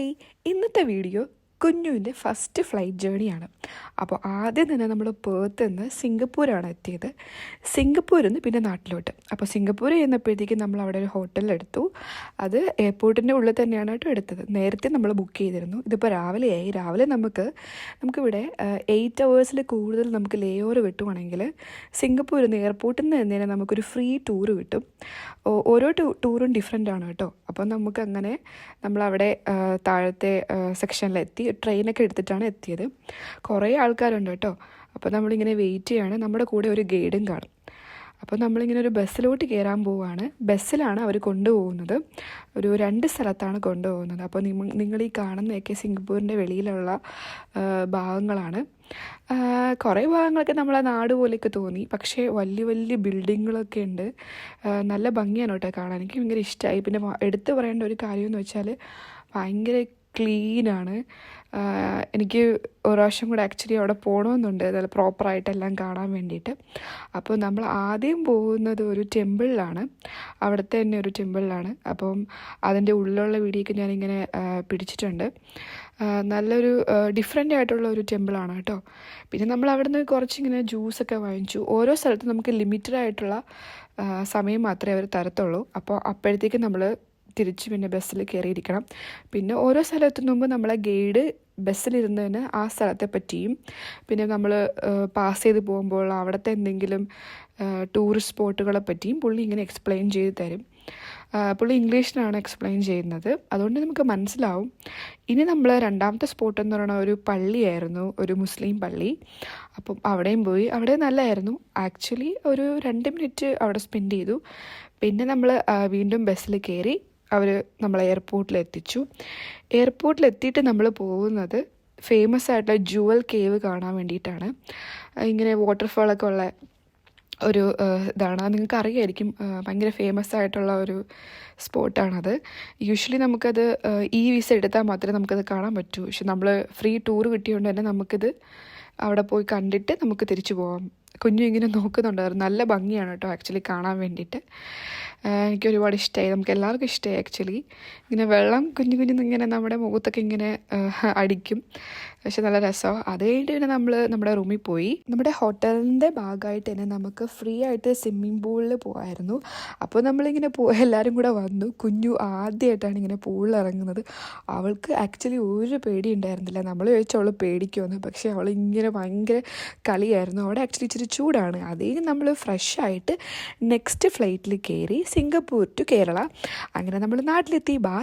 Hi ഇന്നത്തെ video കുഞ്ഞുവിന്റെ first flight ജേണിയാണ് അപ്പോൾ ആദ്യം തന്നെ നമ്മൾ പേർത്ത് നിന്ന് സിംഗപ്പൂരാണ് എത്തിയത്. സിംഗപ്പൂരിൽ നിന്ന് പിന്നെ നാട്ടിലോട്ട്. അപ്പോൾ സിംഗപ്പൂർ ചെന്നപ്പോഴത്തേക്കും നമ്മൾ അവിടെ ഒരു ഹോട്ടലിലെടുത്തു അത് എയർപോർട്ടിന്റെ ഉള്ളിൽ തന്നെയാണ് കേട്ടോ എടുത്തത്. നേരത്തെ നമ്മൾ ബുക്ക് ചെയ്തിരുന്നു. ഇതിപ്പോൾ രാവിലെയായി രാവിലെ നമുക്ക് നമുക്കിവിടെ എയ്റ്റ് അവേഴ്സിൽ കൂടുതൽ നമുക്ക് ലേ ഓവർ കിട്ടുവാണെങ്കിൽ സിംഗപ്പൂരിൽ നിന്ന് എയർപോർട്ടിൽ നിന്ന് തന്നെ നമുക്കൊരു ഫ്രീ ടൂർ കിട്ടും. ഓരോ ടൂറും ഡിഫറെന്റ് ആണ് കേട്ടോ. അപ്പോൾ നമുക്കങ്ങനെ നമ്മളവിടെ താഴത്തെ സെക്ഷനിലെത്തി ട്രെയിനൊക്കെ എടുത്തിട്ടാണ് എത്തിയത്. കുറേ ആൾക്കാരുണ്ട് കേട്ടോ. അപ്പോൾ നമ്മളിങ്ങനെ വെയിറ്റ് ചെയ്യാണ്. നമ്മുടെ കൂടെ ഒരു ഗൈഡും കാണും. അപ്പോൾ നമ്മളിങ്ങനെ ഒരു ബസ്സിലോട്ട് കയറാൻ പോവുകയാണ് ബസ്സിലാണ് അവർ കൊണ്ടുപോകുന്നത്. ഒരു രണ്ട് സ്ഥലത്താണ് കൊണ്ടുപോകുന്നത്. അപ്പോൾ നിങ്ങൾ ഈ കാണുന്നതൊക്കെ സിംഗപ്പൂരിന്റെ വെളിയിലുള്ള ഭാഗങ്ങളാണ്. കുറേ ഭാഗങ്ങളൊക്കെ നമ്മളെ നാട് പോലെയൊക്കെ തോന്നി. പക്ഷേ വലിയ വലിയ ബിൽഡിങ്ങുകളൊക്കെ ഉണ്ട്. നല്ല ഭംഗിയാണ് കേട്ടോ കാണാൻ. എനിക്ക് ഭയങ്കര ഇഷ്ടമായി പിന്നെ എടുത്തു പറയേണ്ട ഒരു കാര്യമെന്ന് വെച്ചാൽ ഭയങ്കര ക്ലീനാണ് എനിക്ക് ഒരു പ്രാവശ്യം കൂടെ ആക്ച്വലി അവിടെ പോകണമെന്നുണ്ട് നല്ല പ്രോപ്പറായിട്ടെല്ലാം കാണാൻ വേണ്ടിയിട്ട്. അപ്പോൾ നമ്മൾ ആദ്യം പോകുന്നത് ഒരു ടെമ്പിളിലാണ് അവിടുത്തെ തന്നെ ഒരു ടെമ്പിളിലാണ് അപ്പം അതിന്റെ ഉള്ളിലുള്ള വീഡിയോക്ക് ഞാനിങ്ങനെ പിടിച്ചിട്ടുണ്ട്. നല്ലൊരു ഡിഫറെന്റ് ആയിട്ടുള്ള ഒരു ടെമ്പിളാണ് കേട്ടോ. പിന്നെ നമ്മൾ അവിടുന്ന് കുറച്ചിങ്ങനെ ജ്യൂസൊക്കെ വാങ്ങിച്ചു. ഓരോ സ്ഥലത്തും നമുക്ക് ലിമിറ്റഡ് ആയിട്ടുള്ള സമയം മാത്രമേ അവർ തരത്തുള്ളൂ. അപ്പോൾ അപ്പോഴത്തേക്ക് നമ്മൾ തിരിച്ച് പിന്നെ ബസ്സിൽ കയറിയിരിക്കണം. പിന്നെ ഓരോ സ്ഥലത്തും മുമ്പ് നമ്മളെ ഗൈഡ് ബസ്സിലിരുന്നതിന് ആ സ്ഥലത്തെ പറ്റിയും പിന്നെ നമ്മൾ പാസ് ചെയ്ത് പോകുമ്പോൾ അവിടുത്തെ എന്തെങ്കിലും ടൂറിസ്റ്റ് സ്പോട്ടുകളെ പറ്റിയും പുള്ളി ഇങ്ങനെ എക്സ്പ്ലെയിൻ ചെയ്ത് തരും. പുള്ളി ഇംഗ്ലീഷിലാണ് എക്സ്പ്ലെയിൻ ചെയ്യുന്നത്. അതുകൊണ്ട് നമുക്ക് മനസ്സിലാവും. ഇനി നമ്മൾ രണ്ടാമത്തെ സ്പോട്ട് എന്ന് പറയുന്ന ഒരു പള്ളിയായിരുന്നു ഒരു മുസ്ലിം പള്ളി. അപ്പം അവിടെയും പോയി അവിടെ നല്ലതായിരുന്നു ആക്ച്വലി ഒരു രണ്ട് മിനിറ്റ് അവിടെ സ്പെൻഡ് ചെയ്തു. പിന്നെ നമ്മൾ വീണ്ടും ബസ്സിൽ കയറി അവർ നമ്മളെ എയർപോർട്ടിൽ എത്തിച്ചു എയർപോർട്ടിൽ എത്തിയിട്ട് നമ്മൾ പോകുന്നത് ഫേമസ് ആയിട്ടുള്ള ജുവൽ കേവ് കാണാൻ വേണ്ടിയിട്ടാണ്. ഇങ്ങനെ വാട്ടർഫാളൊക്കെ ഉള്ള ഒരു ഇതാണ്. നിങ്ങൾക്ക് അറിയായിരിക്കും ഭയങ്കര ഫേമസ് ആയിട്ടുള്ള ഒരു സ്പോട്ടാണത് യൂഷ്വലി നമുക്കത് ഈ വിസ എടുത്താൽ മാത്രമേ നമുക്കത് കാണാൻ പറ്റൂ. പക്ഷെ നമ്മൾ ഫ്രീ ടൂർ കിട്ടിയതുകൊണ്ട് തന്നെ നമുക്കിത് അവിടെ പോയി കണ്ടിട്ട് നമുക്ക് തിരിച്ചു പോകാം കുഞ്ഞു ഇങ്ങനെ നോക്കുന്നുണ്ടായിരുന്നു. നല്ല ഭംഗിയാണ് കേട്ടോ ആക്ച്വലി കാണാൻ വേണ്ടിയിട്ട്. എനിക്ക് ഒരുപാട് ഇഷ്ടമായി നമുക്ക് എല്ലാവർക്കും ഇഷ്ടമായി ആക്ച്വലി ഇങ്ങനെ വെള്ളം കുഞ്ഞു കുഞ്ഞു ഇങ്ങനെ നമ്മുടെ മുഖത്തൊക്കെ ഇങ്ങനെ അടിക്കും. പക്ഷെ നല്ല രസമാണ് അത് കഴിഞ്ഞിട്ട് പിന്നെ നമ്മൾ നമ്മുടെ റൂമിൽ പോയി. നമ്മുടെ ഹോട്ടലിന്റെ ഭാഗമായിട്ട് തന്നെ നമുക്ക് ഫ്രീ ആയിട്ട് സ്വിമ്മിംഗ് പൂളിൽ പോകായിരുന്നു അപ്പോൾ നമ്മളിങ്ങനെ പോ എല്ലാവരും കൂടെ വന്നു. കുഞ്ഞു ആദ്യമായിട്ടാണ് ഇങ്ങനെ പൂളിൽ ഇറങ്ങുന്നത്. അവൾക്ക് ആക്ച്വലി ഒരു പേടി ഉണ്ടായിരുന്നില്ല. നമ്മൾ ചോദിച്ചാൽ അവൾ പേടിക്കുമെന്ന്. പക്ഷേ അവൾ ഇങ്ങനെ ഭയങ്കര കളിയായിരുന്നു. അവിടെ ആക്ച്വലി ഇച്ചിരി ചൂടാണ്. അതേ നമ്മൾ ഫ്രഷ് ആയിട്ട് നെക്സ്റ്റ് ഫ്ലൈറ്റിൽ കയറി സിംഗപ്പൂർ ടു കേരള. അങ്ങനെ നമ്മൾ നാട്ടിലെത്തി. ബാ